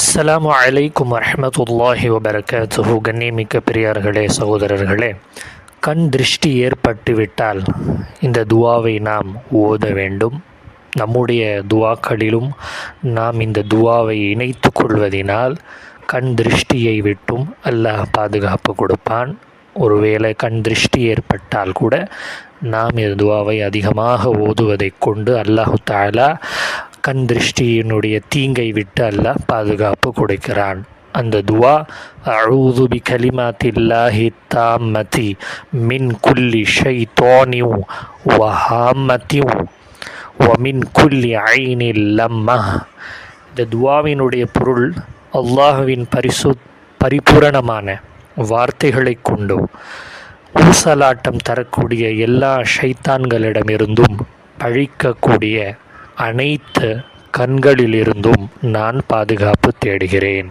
அஸ்லாம் அலைக்கும் வரஹமத்துல்லாஹி வபரகாத்துஹு. கண்ணியமிக்க பெரியார்களே சகோதரர்களே கண் திருஷ்டி ஏற்பட்டுவிட்டால் இந்த துவாவை நாம் ஓத வேண்டும். நம்முடைய துவாக்களிலும் நாம் இந்த துவாவை இணைத்து கொள்வதினால் கண் திருஷ்டியை விட்டும் அல்லாஹ் பாதுகாப்பு கொடுப்பான். ஒருவேளை கண் திருஷ்டி ஏற்பட்டால் கூட நாம் இந்த துவாவை அதிகமாக ஓதுவதைக் கொண்டு அல்லாஹு தாலா கண் திருஷ்டியினுடைய தீங்கை விட்டு அல்ல பாதுகாப்பு கொடுக்கிறான். அந்த துவா அழுது பி கலிமாத்தில்லாஹி தாமதி மின் குல்லி ஷைத்தானியும் வஹாமத்தியும் ஒமின் குல்லி ஐனில் லம்மா. இந்த துவாவினுடைய பொருள் அல்லாஹுவின் பரிசு பரிபூரணமான வார்த்தைகளை கொண்டு ஊசலாட்டம் தரக்கூடிய எல்லா ஷைத்தான்களிடமிருந்தும் பழிக்கக்கூடிய அனைத்து கண்களிலிருந்தும் நான் பாதுகாப்பு தேடுகிறேன்.